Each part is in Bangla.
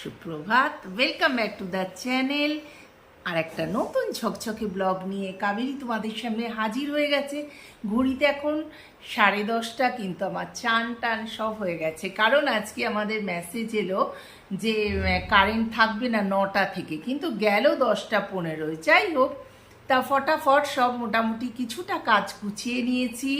সুপ্রভাত। Welcome back to the channel আর একটা নতুন ঝকঝকে ব্লগ নিয়ে কাবেরি তোমাদের সামনে হাজির হয়ে গেছে। ঘড়িতে এখন সাড়ে দশটা, কিন্তু আমার চান টান সব হয়ে গেছে। কারণ আজকে আমাদের মেসেজ এলো যে কারেন্ট থাকবে না নটা থেকে, কিন্তু গেল দশটা পনেরোয়। যাই হোক, তা ফটাফট সব মোটামুটি কিছুটা কাজ গুছিয়ে নিয়েছি।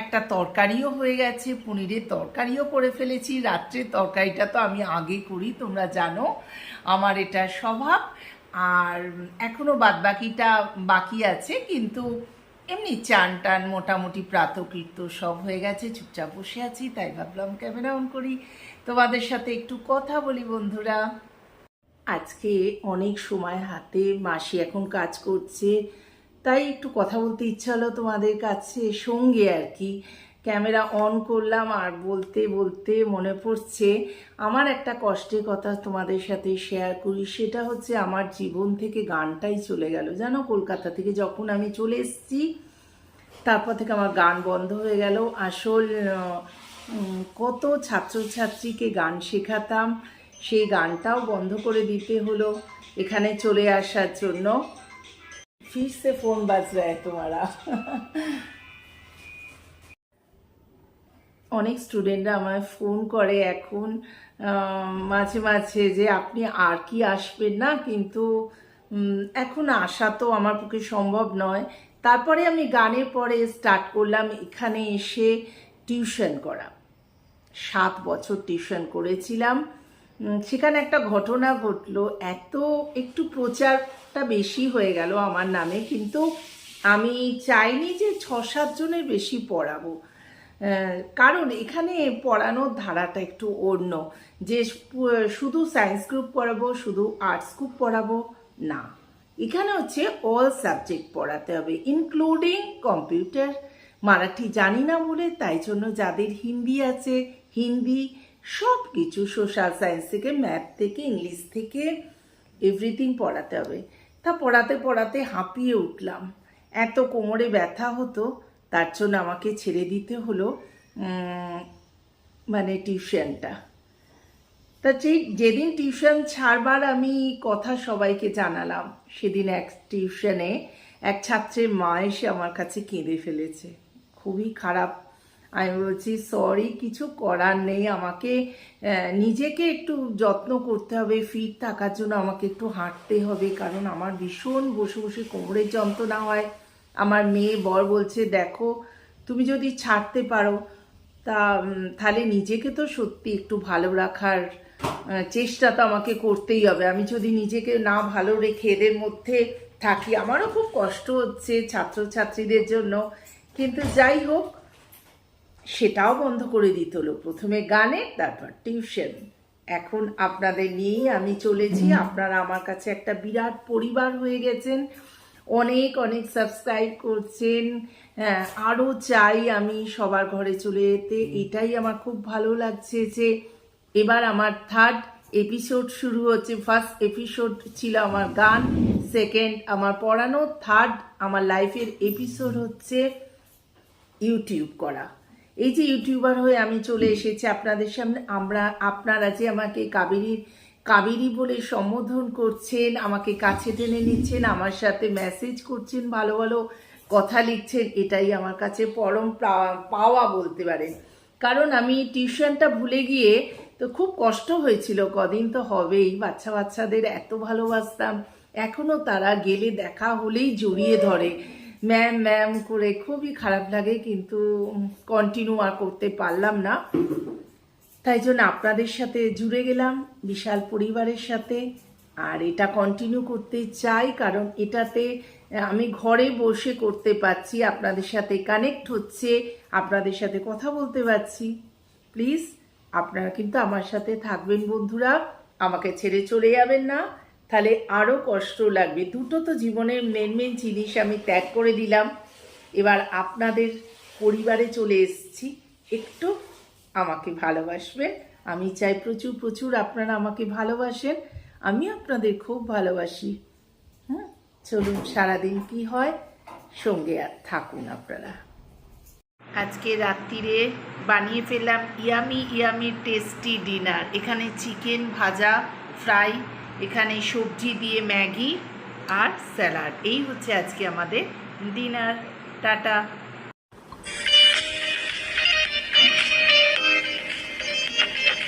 একটা তরকারিও হয়ে গেছে, পনিরের তরকারিও করে ফেলেছি, রাত্রের তরকারিটা তো আমি আগে করি, তোমরা জানো, আমার এটা স্বভাব। আর এখনও বাদবাকিটা বাকি আছে, কিন্তু এমনি চান টান মোটামুটি প্রাতকৃত্য সব হয়ে গেছে, চুপচাপ বসে আছি, তাই ভাবলাম ক্যামেরা অন করি। তোমাদের সাথে একটু কথা বলি, বন্ধুরা। আজকে অনেক সময় হাতে মাসি এখন কাজ করছে তাই একটু কথা বলতে ইচ্ছা হলো তোমাদের কাছে সঙ্গে আর কি। ক্যামেরা অন করলাম আর বলতে বলতে মনে পড়ছে, আমার একটা কষ্টের কথা তোমাদের সাথে শেয়ার করি, সেটা হচ্ছে আমার জীবন থেকে গানটাই চলে গেল। জানো, কলকাতা থেকে যখন আমি চলে এসেছি, তারপর থেকে আমার গান বন্ধ হয়ে গেল। আসল কত ছাত্রছাত্রীকে গান শেখাতাম, সেই গানটাও বন্ধ করে দিতে হলো এখানে চলে আসার জন্য। फिर से फोन बज रहा है तुम्हारा অনেক স্টুডেন্টরা আমায় ফোন করে এখন আহ, মাঝে মাঝে যে আপনি আর কি আসবেন না কিন্তু উম, এখন আসা তো আমার পক্ষে সম্ভব নয় তারপরে আমি গানের পরে স্টার্ট করলাম এখানে এসে টিউশন করা সাত বছর টিউশন করেছিলাম উম, সেখানে একটা ঘটনা ঘটলো এত একটু প্রচারটা বেশি হয়ে গেল আমার নামে, কিন্তু আমি চাইনি যে ছ সাতজনের বেশি পড়াবো। কারণ এখানে পড়ানোর ধারাটা একটু অন্য। যে শুধু সায়েন্স গ্রুপ পড়াবো, শুধু আর্টস গ্রুপ পড়াবো, না। এখানে হচ্ছে অল সাবজেক্ট পড়াতে হবে ইনক্লুডিং কম্পিউটার মারাঠি জানি না বলে, তাই জন্য যাদের হিন্দি আছে, হিন্দি সব কিছু সোশ্যাল সায়েন্স থেকে ম্যাথ থেকে ইংলিশ থেকে এভরিথিং পড়াতে হবে। তা পড়াতে পড়াতে হাঁপিয়ে উঠলাম। এত কোমরে ব্যথা হতো, তার জন্য আমাকে ছেড়ে দিতে হলো মানে টিউশনটা। তা যে যেদিন টিউশন ছাড়বার আমি কথা সবাইকে জানালাম, সেদিন এক টিউশনে এক ছাত্রের মা এসে আমার কাছে কেঁদে ফেলেছে। খুবই খারাপ আমি বলছি সরি কিছু করার নেই। আমাকে নিজেকে একটু যত্ন করতে হবে, ফিট থাকার জন্য আমাকে একটু হাঁটতে হবে, কারণ আমার ভীষণ বসে বসে কোমরের যন্ত্রণা হয়। আমার মেয়ে বর বলছে, দেখো, তুমি যদি ছাড়তে পারো, তা তাহলে নিজেকে তো সত্যি একটু ভালো রাখার চেষ্টা তো আমাকে করতেই হবে। আমি যদি নিজেকে না ভালো রেখে এদের মধ্যে থাকি, আমারও খুব কষ্ট হচ্ছে ছাত্রছাত্রীদের জন্য। কিন্তু যাই হোক সেটাও বন্ধ করে দিতে হলো। প্রথমে গানে তারপর টিউশন। এখন আপনাদের নিয়েই আমি চলেছি। আপনারা আমার কাছে একটা বিরাট পরিবার হয়ে গেছেন। অনেক অনেক সাবস্ক্রাইব করছেন। হ্যাঁ আরও চাই আমি সবার ঘরে চলে যেতে। এটাই আমার খুব ভালো লাগছে যে এবার আমার থার্ড এপিসোড শুরু হচ্ছে। ফার্স্ট এপিসোড ছিল আমার গান সেকেন্ড আমার পড়ানো থার্ড আমার লাইফের এপিসোড হচ্ছে ইউটিউব করা। এই যে ইউটিউবার হয়ে আমি চলে এসেছি আপনাদের সামনে, আমরা, আপনারা যে আমাকে কাবেরীর কাবেরী বলে সম্বোধন করছেন, আমাকে কাছে টেনে নিচ্ছেন, আমার সাথে মেসেজ করছেন, ভালো ভালো কথা লিখছেন, এটাই আমার কাছে পরম পাওয়া বলতে পারেন। কারণ আমি টিউশনটা ভুলে গিয়ে তো খুব কষ্ট হয়েছিল, কদিন তো হবেই, বাচ্চা বাচ্চাদের এত ভালোবাসতাম, এখনও তারা গেলে দেখা হলেই জড়িয়ে ধরে। ম্যাম ম্যাম করে খুবই খারাপ লাগে, কিন্তু কন্টিনিউ আর করতে পারলাম না। তাই জন্য আপনাদের সাথে জুড়ে গেলাম, বিশাল পরিবারের সাথে। আর এটা কন্টিনিউ করতে চাই, কারণ এটাতে আমি ঘরে বসে করতে পারছি, আপনাদের সাথে কানেক্ট হচ্ছে, আপনাদের সাথে কথা বলতে পারছি। প্লিজ আপনারা কিন্তু আমার সাথে থাকবেন, বন্ধুরা। আমাকে ছেড়ে চলে যাবেন না। তাহলে আরও কষ্ট লাগবে। দুটো তো জীবনের মেন মেন জিনিস আমি ত্যাগ করে দিলাম। এবার আপনাদের পরিবারে চলে এসেছি। একটু আমাকে ভালোবাসবেন। আমি চাই প্রচুর প্রচুর আপনারা আমাকে ভালোবাসেন। আমি আপনাদের খুব ভালোবাসি। হুম? চলুন, সারাদিন কি হয়? সঙ্গে আর থাকুন আপনারা। আজকে রাত্রিরে বানিয়ে ফেললাম ইয়ামি ইয়ামি টেস্টি ডিনার এখানে চিকেন ভাজা ফ্রাই এখানে সবজি দিয়ে ম্যাগি আর স্যালাড। এই হচ্ছে আজকে আমাদের ডিনার। টাটা।